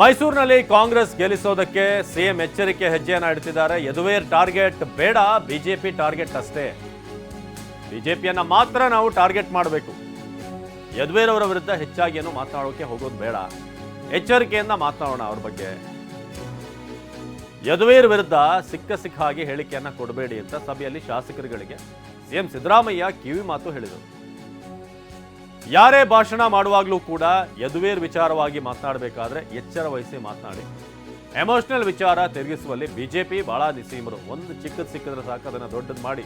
ಮೈಸೂರಿನಲ್ಲಿ ಕಾಂಗ್ರೆಸ್ ಗೆಲ್ಲಿಸೋದಕ್ಕೆ ಸಿಎಂ ಎಚ್ಚರಿಕೆ ಹೆಜ್ಜೆಯನ್ನು ಇಡ್ತಿದ್ದಾರೆ. ಯದುವೇರ್ ಟಾರ್ಗೆಟ್ ಬೇಡ, ಬಿಜೆಪಿ ಟಾರ್ಗೆಟ್ ಅಷ್ಟೇ. ಬಿಜೆಪಿಯನ್ನ ಮಾತ್ರ ನಾವು ಟಾರ್ಗೆಟ್ ಮಾಡಬೇಕು. ಯದುವೇರ್ ಅವರ ವಿರುದ್ಧ ಹೆಚ್ಚಾಗಿ ಏನು ಮಾತನಾಡೋಕೆ ಹೋಗೋದು ಬೇಡ. ಎಚ್ಚರಿಕೆಯಿಂದ ಮಾತನಾಡೋಣ ಅವ್ರ ಬಗ್ಗೆ. ಯದುವೇರ್ ವಿರುದ್ಧ ಸಿಕ್ಕ ಸಿಕ್ಕ ಹಾಗೆ ಹೇಳಿಕೆಯನ್ನ ಕೊಡಬೇಡಿ ಅಂತ ಸಭೆಯಲ್ಲಿ ಶಾಸಕರುಗಳಿಗೆ ಸಿಎಂ ಸಿದ್ದರಾಮಯ್ಯ ಕಿವಿ ಮಾತು ಹೇಳಿದರು. ಯಾರೇ ಭಾಷಣ ಮಾಡುವಾಗಲೂ ಕೂಡ ಯದುವೇರ್ ವಿಚಾರವಾಗಿ ಮಾತನಾಡಬೇಕಾದ್ರೆ ಎಚ್ಚರ ವಹಿಸಿ ಮಾತನಾಡಿ. ಎಮೋಷನಲ್ ವಿಚಾರ ತಿರುಗಿಸುವಲ್ಲಿ ಬಿಜೆಪಿ ಬಹಳ ನಿಸೀಮರು. ಒಂದು ಚಿಕ್ಕದು ಸಿಕ್ಕಿದ್ರೆ ಸಾಕು, ಅದನ್ನು ದೊಡ್ಡದು ಮಾಡಿ.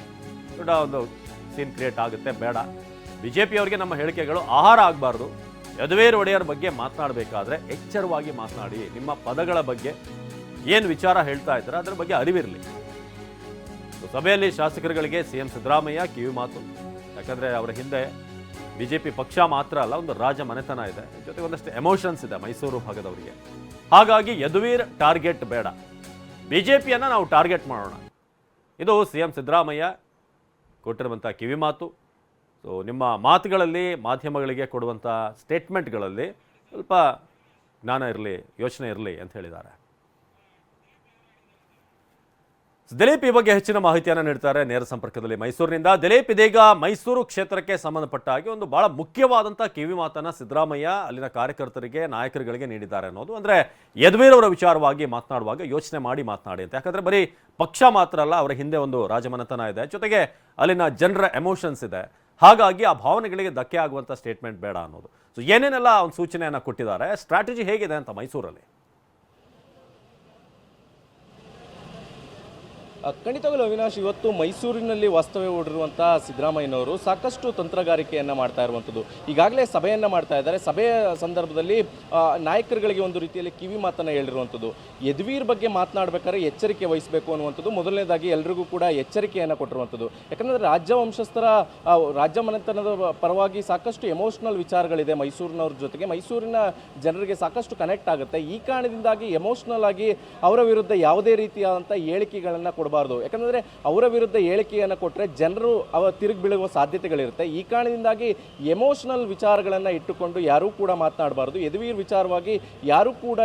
ದೊಡ್ಡ ಒಂದು ಸೀನ್ ಕ್ರಿಯೇಟ್ ಆಗುತ್ತೆ, ಬೇಡ. ಬಿಜೆಪಿ ಅವರಿಗೆ ನಮ್ಮ ಹೇಳಿಕೆಗಳು ಆಹಾರ ಆಗಬಾರ್ದು. ಯದುವೇರ್ ಒಡೆಯರ್ ಬಗ್ಗೆ ಮಾತನಾಡಬೇಕಾದ್ರೆ ಎಚ್ಚರವಾಗಿ ಮಾತನಾಡಿ. ನಿಮ್ಮ ಪದಗಳ ಬಗ್ಗೆ ಏನು ವಿಚಾರ ಹೇಳ್ತಾ ಇದ್ದಾರೆ, ಅದರ ಬಗ್ಗೆ ಅರಿವಿರಲಿ. ಸಭೆಯಲ್ಲಿ ಶಾಸಕರುಗಳಿಗೆ ಸಿ ಎಂ ಸಿದ್ದರಾಮಯ್ಯ ಕಿವಿ ಮಾತು. ಯಾಕಂದ್ರೆ ಅವರ ಹಿಂದೆ ಬಿಜೆಪಿ ಪಕ್ಷ ಮಾತ್ರ ಅಲ್ಲ, ಒಂದು ರಾಜ ಮನೆತನ ಇದೆ. ಜೊತೆಗೆ ಒಂದಷ್ಟು ಎಮೋಷನ್ಸ್ ಇದೆ ಮೈಸೂರು ಭಾಗದವರಿಗೆ. ಹಾಗಾಗಿ ಯದುವೀರ್ ಟಾರ್ಗೆಟ್ ಬೇಡ. ಬಿಜೆಪಿಯನ್ನ ನಾವು ಟಾರ್ಗೆಟ್ ಮಾಡೋಣ. ಇದು ಸಿ ಎಂ ಸಿದ್ದರಾಮಯ್ಯ ಕೊಟ್ಟಿರುವಂಥ ಕಿವಿ ಮಾತು. ಸೊ ನಿಮ್ಮ ಮಾತುಗಳಲ್ಲಿ, ಮಾಧ್ಯಮಗಳಿಗೆ ಕೊಡುವಂಥ ಸ್ಟೇಟ್ಮೆಂಟ್ಗಳಲ್ಲಿ ಸ್ವಲ್ಪ ಜ್ಞಾನ ಇರಲಿ, ಯೋಚನೆ ಇರಲಿ ಅಂತ ಹೇಳಿದ್ದಾರೆ. ದಿಲೀಪ್ ಈ ಬಗ್ಗೆ ಹೆಚ್ಚಿನ ಮಾಹಿತಿಯನ್ನು ನೀಡ್ತಾರೆ ನೇರ ಸಂಪರ್ಕದಲ್ಲಿ ಮೈಸೂರಿನಿಂದ. ದಿಲೀಪ್ ಇದೀಗ ಮೈಸೂರು ಕ್ಷೇತ್ರಕ್ಕೆ ಸಂಬಂಧಪಟ್ಟ ಹಾಗೆ ಒಂದು ಬಹಳ ಮುಖ್ಯವಾದಂಥ ಕಿವಿ ಮಾತನ್ನ ಸಿದ್ದರಾಮಯ್ಯ ಅಲ್ಲಿನ ಕಾರ್ಯಕರ್ತರಿಗೆ, ನಾಯಕರುಗಳಿಗೆ ನೀಡಿದ್ದಾರೆ ಅನ್ನೋದು. ಅಂದ್ರೆ ಅವರ ವಿಚಾರವಾಗಿ ಮಾತನಾಡುವಾಗ ಯೋಚನೆ ಮಾಡಿ ಮಾತನಾಡಿ ಅಂತ. ಯಾಕಂದ್ರೆ ಬರೀ ಪಕ್ಷ ಮಾತ್ರ ಅಲ್ಲ, ಅವರ ಹಿಂದೆ ಒಂದು ರಾಜಮನೆತನ ಇದೆ. ಜೊತೆಗೆ ಅಲ್ಲಿನ ಜನರ ಎಮೋಷನ್ಸ್ ಇದೆ. ಹಾಗಾಗಿ ಆ ಭಾವನೆಗಳಿಗೆ ಧಕ್ಕೆ ಆಗುವಂಥ ಸ್ಟೇಟ್ಮೆಂಟ್ ಬೇಡ ಅನ್ನೋದು. ಸೊ ಏನೇನೆಲ್ಲ ಒಂದು ಸೂಚನೆಯನ್ನು ಕೊಟ್ಟಿದ್ದಾರೆ ಸ್ಟ್ರಾಟಜಿ ಹೇಗಿದೆ ಅಂತ ಮೈಸೂರಲ್ಲಿ? ಖಂಡಿತವಾಗಲೂ ಅವಿನಾಶ್, ಇವತ್ತು ಮೈಸೂರಿನಲ್ಲಿ ವಾಸ್ತವ್ಯ ಹೂಡಿರುವಂಥ ಸಿದ್ದರಾಮಯ್ಯನವರು ಸಾಕಷ್ಟು ತಂತ್ರಗಾರಿಕೆಯನ್ನು ಮಾಡ್ತಾ ಇರುವಂಥದ್ದು. ಈಗಾಗಲೇ ಸಭೆಯನ್ನು ಮಾಡ್ತಾ ಇದ್ದಾರೆ. ಸಭೆಯ ಸಂದರ್ಭದಲ್ಲಿ ನಾಯಕರುಗಳಿಗೆ ಒಂದು ರೀತಿಯಲ್ಲಿ ಕಿವಿ ಮಾತನ್ನು ಹೇಳಿರುವಂಥದ್ದು. ಯದುವೀರ್ ಬಗ್ಗೆ ಮಾತನಾಡಬೇಕಾದ್ರೆ ಎಚ್ಚರಿಕೆ ವಹಿಸಬೇಕು ಅನ್ನುವಂಥದ್ದು. ಮೊದಲನೇದಾಗಿ ಎಲ್ರಿಗೂ ಕೂಡ ಎಚ್ಚರಿಕೆಯನ್ನು ಕೊಟ್ಟಿರುವಂಥದ್ದು. ಯಾಕಂದರೆ ರಾಜ್ಯ ವಂಶಸ್ಥರ ರಾಜ್ಯ ಮನೆತನದ ಪರವಾಗಿ ಸಾಕಷ್ಟು ಎಮೋಷನಲ್ ವಿಚಾರಗಳಿದೆ ಮೈಸೂರಿನವ್ರ ಜೊತೆಗೆ. ಮೈಸೂರಿನ ಜನರಿಗೆ ಸಾಕಷ್ಟು ಕನೆಕ್ಟ್ ಆಗುತ್ತೆ. ಈ ಕಾರಣದಿಂದಾಗಿ ಎಮೋಷನಲ್ ಆಗಿ ಅವರ ವಿರುದ್ಧ ಯಾವುದೇ ರೀತಿಯಾದಂಥ ಹೇಳಿಕೆಗಳನ್ನು ಕೊಡಬಾರ್ದು ಯಾಕಂದರೆ ಅವರ ವಿರುದ್ಧ ಹೇಳಿಕೆಯನ್ನು ಕೊಟ್ಟರೆ ಜನರು ಅವ ತಿರುಗಿ ಬೀಳುವ ಸಾಧ್ಯತೆಗಳಿರುತ್ತೆ. ಈ ಕಾರಣದಿಂದಾಗಿ ಎಮೋಷನಲ್ ವಿಚಾರಗಳನ್ನು ಇಟ್ಟುಕೊಂಡು ಯಾರೂ ಕೂಡ ಮಾತನಾಡಬಾರ್ದು. ಯದುವೀರ್ ವಿಚಾರವಾಗಿ ಯಾರೂ ಕೂಡ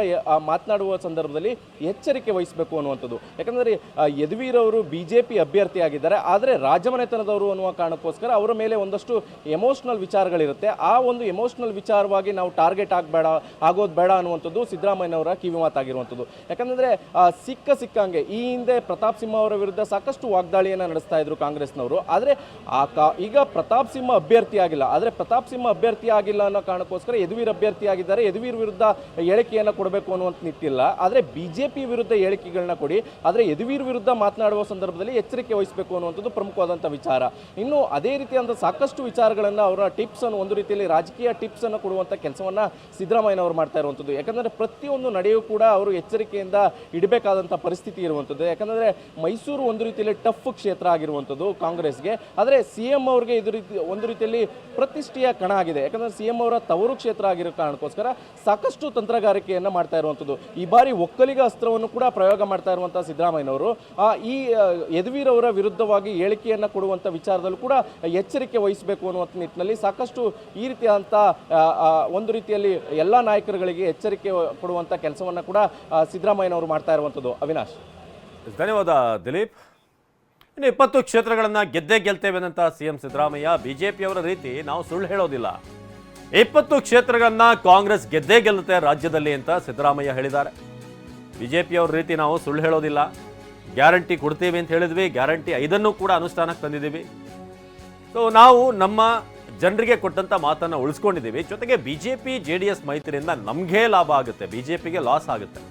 ಮಾತನಾಡುವ ಸಂದರ್ಭದಲ್ಲಿ ಎಚ್ಚರಿಕೆ ವಹಿಸಬೇಕು ಅನ್ನುವಂಥದ್ದು. ಯಾಕಂದರೆ ಯದುವೀರ್ ಅವರು ಬಿ ಜೆ ಪಿ ಅಭ್ಯರ್ಥಿಯಾಗಿದ್ದಾರೆ. ಆದರೆ ರಾಜಮನೆತನದವರು ಅನ್ನುವ ಕಾರಣಕ್ಕೋಸ್ಕರ ಅವರ ಮೇಲೆ ಒಂದಷ್ಟು ಎಮೋಷನಲ್ ವಿಚಾರಗಳಿರುತ್ತೆ. ಆ ಒಂದು ಎಮೋಷನಲ್ ವಿಚಾರವಾಗಿ ನಾವು ಟಾರ್ಗೆಟ್ ಆಗಬೇಡ, ಆಗೋದು ಬೇಡ ಅನ್ನುವಂಥದ್ದು ಸಿದ್ದರಾಮಯ್ಯನವರ ಕಿವಿ ಮಾತಾಗಿರುವಂಥದ್ದು ಯಾಕಂದರೆ ಸಿಕ್ಕ ಸಿಕ್ಕಂಗೆ ಈ ಹಿಂದೆ ಪ್ರತಾಪ್ ಸಿಂಹ ಅವರ ವಿರುದ್ಧ ಸಾಕಷ್ಟು ವಾಗ್ದಾಳಿಯನ್ನು ನಡೆಸ್ತಾ ಇದ್ರು ಕಾಂಗ್ರೆಸ್ನವರು. ಆದರೆ ಆ ಕಾ ಈಗ ಪ್ರತಾಪ್ ಸಿಂಹ ಅಭ್ಯರ್ಥಿ ಆಗಿಲ್ಲ. ಆದರೆ ಪ್ರತಾಪ್ ಸಿಂಹ ಅಭ್ಯರ್ಥಿ ಆಗಿಲ್ಲ ಅನ್ನೋ ಕಾರಣಕ್ಕೋಸ್ಕರ ಯದುವೀರ್ ಅಭ್ಯರ್ಥಿ ಆಗಿದ್ದಾರೆ. ಯದುವೀರ್ ವಿರುದ್ಧ ಹೇಳಿಕೆಯನ್ನು ಕೊಡಬೇಕು ಅನ್ನುವಂಥ ನಿಟ್ಟಿಲ್ಲ. ಆದರೆ ಬಿ ಜೆ ಪಿ ವಿರುದ್ಧ ಹೇಳಿಕೆಗಳನ್ನ ಕೊಡಿ. ಆದರೆ ಯದುವೀರ್ ವಿರುದ್ಧ ಮಾತನಾಡುವ ಸಂದರ್ಭದಲ್ಲಿ ಎಚ್ಚರಿಕೆ ವಹಿಸಬೇಕು ಅನ್ನುವಂಥದ್ದು ಪ್ರಮುಖವಾದಂಥ ವಿಚಾರ. ಇನ್ನು ಅದೇ ರೀತಿಯಾದ ಸಾಕಷ್ಟು ವಿಚಾರಗಳನ್ನು ಅವರ ಟಿಪ್ಸ್ ಅನ್ನು ಒಂದು ರೀತಿಯಲ್ಲಿ ರಾಜಕೀಯ ಟಿಪ್ಸ್ ಅನ್ನು ಕೊಡುವಂಥ ಕೆಲಸವನ್ನು ಸಿದ್ದರಾಮಯ್ಯನವರು ಮಾಡ್ತಾ ಇರುವಂಥದ್ದು ಯಾಕಂದರೆ ಪ್ರತಿಯೊಂದು ನಡೆಯೂ ಕೂಡ ಅವರು ಎಚ್ಚರಿಕೆಯಿಂದ ಇಡಬೇಕಾದಂಥ ಪರಿಸ್ಥಿತಿ ಇರುವಂಥದ್ದು. ಯಾಕಂದರೆ ಮೈಸೂರು ಒಂದು ರೀತಿಯಲ್ಲಿ ಟಫ್ ಕ್ಷೇತ್ರ ಆಗಿರುವಂಥದ್ದು ಕಾಂಗ್ರೆಸ್ಗೆ. ಆದರೆ ಸಿ ಎಂ ಅವ್ರಿಗೆ ಇದು ರೀತಿ ಒಂದು ರೀತಿಯಲ್ಲಿ ಪ್ರತಿಷ್ಠೆಯ ಕಣ ಆಗಿದೆ. ಯಾಕಂದರೆ ಸಿ ಎಂ ಅವರ ತವರು ಕ್ಷೇತ್ರ ಆಗಿರೋ ಕಾರಣಕ್ಕೋಸ್ಕರ ಸಾಕಷ್ಟು ತಂತ್ರಗಾರಿಕೆಯನ್ನು ಮಾಡ್ತಾ ಇರುವಂಥದ್ದು. ಈ ಬಾರಿ ಒಕ್ಕಲಿಗ ಅಸ್ತ್ರವನ್ನು ಕೂಡ ಪ್ರಯೋಗ ಮಾಡ್ತಾ ಇರುವಂಥ ಸಿದ್ದರಾಮಯ್ಯನವರು ಈ ಯದುವೀರವರ ವಿರುದ್ಧವಾಗಿ ಹೇಳಿಕೆಯನ್ನು ಕೊಡುವಂಥ ವಿಚಾರದಲ್ಲೂ ಕೂಡ ಎಚ್ಚರಿಕೆ ವಹಿಸಬೇಕು ಅನ್ನುವಂಥ ನಿಟ್ಟಿನಲ್ಲಿ ಸಾಕಷ್ಟು ಈ ರೀತಿಯಾದಂಥ ಒಂದು ರೀತಿಯಲ್ಲಿ ಎಲ್ಲ ನಾಯಕರುಗಳಿಗೆ ಎಚ್ಚರಿಕೆ ಕೊಡುವಂಥ ಕೆಲಸವನ್ನು ಕೂಡ ಸಿದ್ದರಾಮಯ್ಯನವರು ಮಾಡ್ತಾ ಇರುವಂಥದ್ದು. ಅವಿನಾಶ್. ಧನ್ಯವಾದ ದಿಲೀಪ್. ಇನ್ನು ಇಪ್ಪತ್ತು ಕ್ಷೇತ್ರಗಳನ್ನು ಗೆದ್ದೇ ಗೆಲ್ತೇವೆ ಅಂತ ಸಿಎಂ ಸಿದ್ದರಾಮಯ್ಯ, ಬಿಜೆಪಿಯವರ ರೀತಿ ನಾವು ಸುಳ್ಳು ಹೇಳೋದಿಲ್ಲ. ಇಪ್ಪತ್ತು ಕ್ಷೇತ್ರಗಳನ್ನು ಕಾಂಗ್ರೆಸ್ ಗೆದ್ದೇ ಗೆಲ್ಲುತ್ತೆ ರಾಜ್ಯದಲ್ಲಿ ಅಂತ ಸಿದ್ದರಾಮಯ್ಯ ಹೇಳಿದ್ದಾರೆ. ಬಿಜೆಪಿಯವ್ರ ರೀತಿ ನಾವು ಸುಳ್ಳು ಹೇಳೋದಿಲ್ಲ. ಗ್ಯಾರಂಟಿ ಕೊಡ್ತೀವಿ ಅಂತ ಹೇಳಿದ್ವಿ. ಗ್ಯಾರಂಟಿ ಐದನ್ನು ಕೂಡ ಅನುಷ್ಠಾನಕ್ಕೆ ತಂದಿದ್ದೀವಿ. ಸೊ ನಾವು ನಮ್ಮ ಜನರಿಗೆ ಕೊಟ್ಟಂತ ಮಾತನ್ನು ಉಳಿಸ್ಕೊಂಡಿದ್ದೀವಿ. ಜೊತೆಗೆ ಬಿಜೆಪಿ, ಜೆ ಡಿ ಎಸ್ ಮೈತ್ರಿಯಿಂದ ನಮಗೆ ಲಾಭ ಆಗುತ್ತೆ. ಬಿಜೆಪಿಗೆ ಲಾಸ್ ಆಗುತ್ತೆ.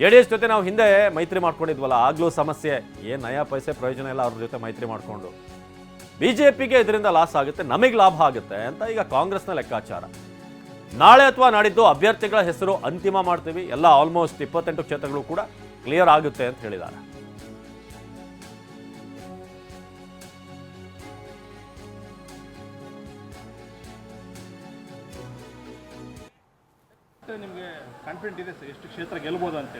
ಜೆ ಎಸ್ ಜೊತೆ ನಾವು ಹಿಂದೆ ಮೈತ್ರಿ ಮಾಡ್ಕೊಂಡಿದ್ವಲ್ಲ, ಆಗ್ಲೂ ಸಮಸ್ಯೆ. ಏನು ನಯಾ ಪೈಸೆ ಪ್ರಯೋಜನ ಇಲ್ಲ ಅವ್ರ ಜೊತೆ ಮೈತ್ರಿ ಮಾಡಿಕೊಂಡು. ಬಿಜೆಪಿಗೆ ಇದರಿಂದ ಲಾಸ್ ಆಗುತ್ತೆ, ನಮಗೆ ಲಾಭ ಆಗುತ್ತೆ ಅಂತ ಈಗ ಕಾಂಗ್ರೆಸ್ನ ಲೆಕ್ಕಾಚಾರ. ನಾಳೆ ಅಥವಾ ನಾಡಿದ್ದು ಅಭ್ಯರ್ಥಿಗಳ ಹೆಸರು ಅಂತಿಮ ಮಾಡ್ತೀವಿ, ಎಲ್ಲ ಆಲ್ಮೋಸ್ಟ್ ಇಪ್ಪತ್ತೆಂಟು ಕ್ಷೇತ್ರಗಳು ಕೂಡ ಕ್ಲಿಯರ್ ಆಗುತ್ತೆ ಅಂತ ಹೇಳಿದ್ದಾರೆ. ನಿಮಗೆ ಕಾನ್ಫಿಡೆಂಟ್ ಇದೆ ಇಪ್ಪತ್ತು ಕ್ಷೇತ್ರಗಳನ್ನ ಅಂತ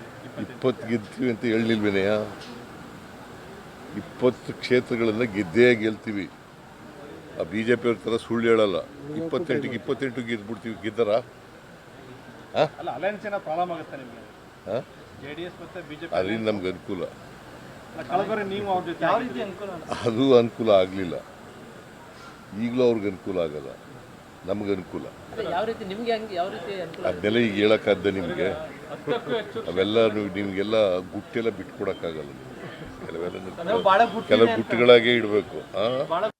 ಇಪ್ಪತ್ತು ಕ್ಷೇತ್ರಗಳನ್ನ ಗೆದ್ದೇ ಗೆಲ್ತೀವಿ. ಆ ಬಿ ಜೆ ಪಿಯವ್ರ ಸುಳ್ಳು ಹೇಳಲ್ಲ. ಇಪ್ಪತ್ತೆಂಟಿಗೆ ಇಪ್ಪತ್ತೆಂಟು ಗೆದ್ಬಿಡ್ತೀವಿ. ಗೆದ್ದರ? ಅಲ್ಲ ಅದರಿಂದ ನಮ್ಗೆ? ಅನುಕೂಲ. ನೀವು ಅದು ಅನುಕೂಲ ಆಗ್ಲಿಲ್ಲ. ಈಗಲೂ ಅವ್ರಿಗೆ ಅನುಕೂಲ ಆಗಲ್ಲ. ನಮ್ಗೆ ಅನುಕೂಲ. ಅದನ್ನೆಲ್ಲ ಈಗ ಹೇಳಕ್ಕಾದ ನಿಮಗೆ? ಅವೆಲ್ಲ ನಿಮಗೆಲ್ಲ ಗುಟ್ಟೆಲ್ಲ ಬಿಟ್ಕೊಡಕ್ಕಾಗಲ್ಲ ಕೆಲವೆಲ್ಲ ಕೆಲವು ಗುಟ್ಟುಗಳಾಗೆ ಇಡಬೇಕು. ಹಾಂ